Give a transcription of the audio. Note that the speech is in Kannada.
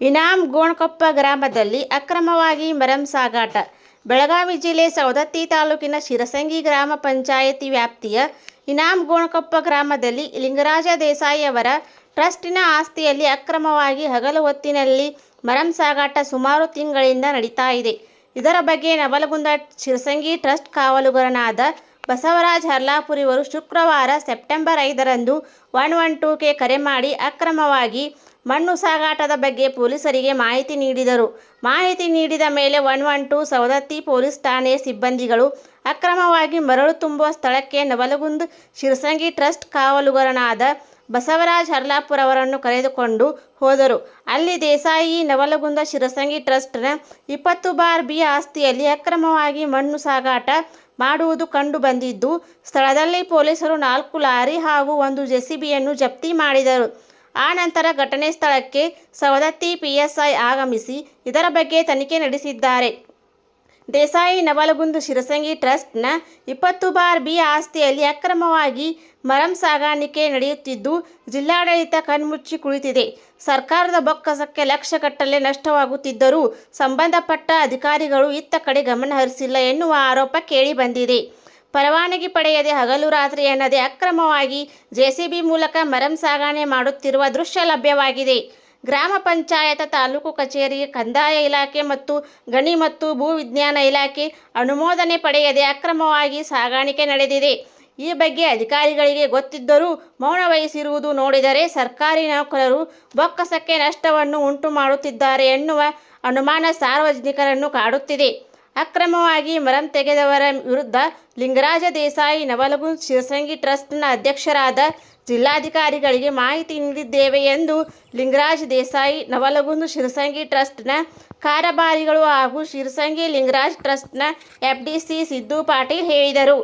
ಇನಾಮ್ ಗೋಣಕೊಪ್ಪ ಗ್ರಾಮದಲ್ಲಿ ಅಕ್ರಮವಾಗಿ ಮರಂ ಸಾಗಾಟ. ಬೆಳಗಾವಿ ಜಿಲ್ಲೆ ಸವದತ್ತಿ ತಾಲೂಕಿನ ಶಿರಸಂಗಿ ಗ್ರಾಮ ಪಂಚಾಯತಿ ವ್ಯಾಪ್ತಿಯ ಇನಾಮ್ ಗೋಣಕೊಪ್ಪ ಗ್ರಾಮದಲ್ಲಿ ಲಿಂಗರಾಜ ದೇಸಾಯಿ ಅವರ ಟ್ರಸ್ಟಿನ ಆಸ್ತಿಯಲ್ಲಿ ಅಕ್ರಮವಾಗಿ ಹಗಲು ಹೊತ್ತಿನಲ್ಲಿ ಮರಂ ಸಾಗಾಟ ಸುಮಾರು ತಿಂಗಳಿಂದ ನಡೀತಾ ಇದೆ. ಇದರ ಬಗ್ಗೆ ನವಲಗುಂದ ಶಿರಸಂಗಿ ಟ್ರಸ್ಟ್ ಕಾವಲುಗರನಾದ ಬಸವರಾಜ್ ಹರ್ಲಾಪುರಿಯವರು ಶುಕ್ರವಾರ ಸೆಪ್ಟೆಂಬರ್ ಐದರಂದು ಒನ್ ಒನ್ ಟೂಗೆ ಕರೆ ಮಾಡಿ ಅಕ್ರಮವಾಗಿ ಮಣ್ಣು ಸಾಗಾಟದ ಬಗ್ಗೆ ಪೊಲೀಸರಿಗೆ ಮಾಹಿತಿ ನೀಡಿದರು. ಮಾಹಿತಿ ನೀಡಿದ ಮೇಲೆ one one two Savadatti police ಠಾಣೆ ಸಿಬ್ಬಂದಿಗಳು ಅಕ್ರಮವಾಗಿ ಮರಳು ತುಂಬುವ ಸ್ಥಳಕ್ಕೆ ನವಲಗುಂದ್ ಶಿರಸಂಗಿ ಟ್ರಸ್ಟ್ ಕಾವಲುಗರನಾದ ಬಸವರಾಜ್ ಹರ್ಲಾಪುರ್ ಅವರನ್ನು ಕರೆದುಕೊಂಡು ಹೋದರು. ಅಲ್ಲಿ ದೇಸಾಯಿ ನವಲಗುಂದ ಶಿರಸಂಗಿ ಟ್ರಸ್ಟ್ನ ಇಪ್ಪತ್ತು ಬಾರ್ ಬಿ ಆಸ್ತಿಯಲ್ಲಿ ಅಕ್ರಮವಾಗಿ ಮಣ್ಣು ಸಾಗಾಟ ಮಾಡುವುದು ಕಂಡು ಬಂದಿದ್ದು, ಸ್ಥಳದಲ್ಲಿ ಪೊಲೀಸರು ನಾಲ್ಕು ಲಾರಿ ಹಾಗೂ ಒಂದು ಜೆಸಿಬಿಯನ್ನು ಜಪ್ತಿ ಮಾಡಿದರು. ಆ ನಂತರ ಘಟನೆ ಸ್ಥಳಕ್ಕೆ ಸವದತ್ತಿ ಪಿಎಸ್ಐ ಆಗಮಿಸಿ ಇದರ ಬಗ್ಗೆ ತನಿಖೆ ನಡೆಸಿದ್ದಾರೆ. ದೇಸಾಯಿ ನವಲಗುಂದು ಶಿರಸಂಗಿ ಟ್ರಸ್ಟ್ನ ಇಪ್ಪತ್ತು ಬಾರ್ ಬಿ ಆಸ್ತಿಯಲ್ಲಿ ಅಕ್ರಮವಾಗಿ ಮರಂ ಸಾಗಾಣಿಕೆ ನಡೆಯುತ್ತಿದ್ದು, ಜಿಲ್ಲಾಡಳಿತ ಕಣ್ಮುಚ್ಚಿ ಕುಳಿತಿದೆ. ಸರ್ಕಾರದ ಬೊಕ್ಕಸಕ್ಕೆ ಲಕ್ಷಗಟ್ಟಲೆ ನಷ್ಟವಾಗುತ್ತಿದ್ದರೂ ಸಂಬಂಧಪಟ್ಟ ಅಧಿಕಾರಿಗಳು ಇತ್ತ ಕಡೆ ಗಮನ ಹರಿಸಿಲ್ಲ ಎನ್ನುವ ಆರೋಪ ಕೇಳಿಬಂದಿದೆ ಪರವಾನಗಿ ಪಡೆಯದೆ ಹಗಲು ರಾತ್ರಿ ಎನ್ನದೆ ಅಕ್ರಮವಾಗಿ ಜೆಸಿಬಿ ಮೂಲಕ ಮರಂ ಸಾಗಣೆ ಮಾಡುತ್ತಿರುವ ದೃಶ್ಯ ಲಭ್ಯವಾಗಿದೆ. ಗ್ರಾಮ ಪಂಚಾಯತ, ತಾಲೂಕು ಕಚೇರಿ, ಕಂದಾಯ ಇಲಾಖೆ ಮತ್ತು ಗಣಿ ಮತ್ತು ಭೂ ವಿಜ್ಞಾನ ಇಲಾಖೆ ಅನುಮೋದನೆ ಪಡೆಯದೆ ಅಕ್ರಮವಾಗಿ ಸಾಗಾಣಿಕೆ ನಡೆದಿದೆ. ಈ ಬಗ್ಗೆ ಅಧಿಕಾರಿಗಳಿಗೆ ಗೊತ್ತಿದ್ದರೂ ಮೌನ ವಹಿಸಿರುವುದು ನೋಡಿದರೆ ಸರ್ಕಾರಿ ನೌಕರರು ಬೊಕ್ಕಸಕ್ಕೆ ನಷ್ಟವನ್ನು ಉಂಟು ಮಾಡುತ್ತಿದ್ದಾರೆ ಎನ್ನುವ ಅನುಮಾನ ಸಾರ್ವಜನಿಕರನ್ನು ಕಾಡುತ್ತಿದೆ. ಅಕ್ರಮವಾಗಿ ಮರಂ ತೆಗೆದವರ ವಿರುದ್ಧ ಲಿಂಗರಾಜ ದೇಸಾಯಿ ನವಲಗುಂದ್ ಶಿರಸಂಗಿ ಟ್ರಸ್ಟ್ನ ಅಧ್ಯಕ್ಷರಾದ ಜಿಲ್ಲಾಧಿಕಾರಿಗಳಿಗೆ ಮಾಹಿತಿ ನೀಡಿದ್ದೇವೆ ಎಂದು ಲಿಂಗರಾಜ್ ದೇಸಾಯಿ ನವಲಗುಂದ ಶಿರಸಂಗಿ ಟ್ರಸ್ಟ್ನ ಕಾರಭಾರಿಗಳು ಹಾಗೂ ಶಿರಸಂಗಿ ಲಿಂಗರಾಜ್ ಟ್ರಸ್ಟ್ನ ಎಫ್ಡಿಸಿ ಸಿದ್ದು ಪಾಟೀಲ್ ಹೇಳಿದರು.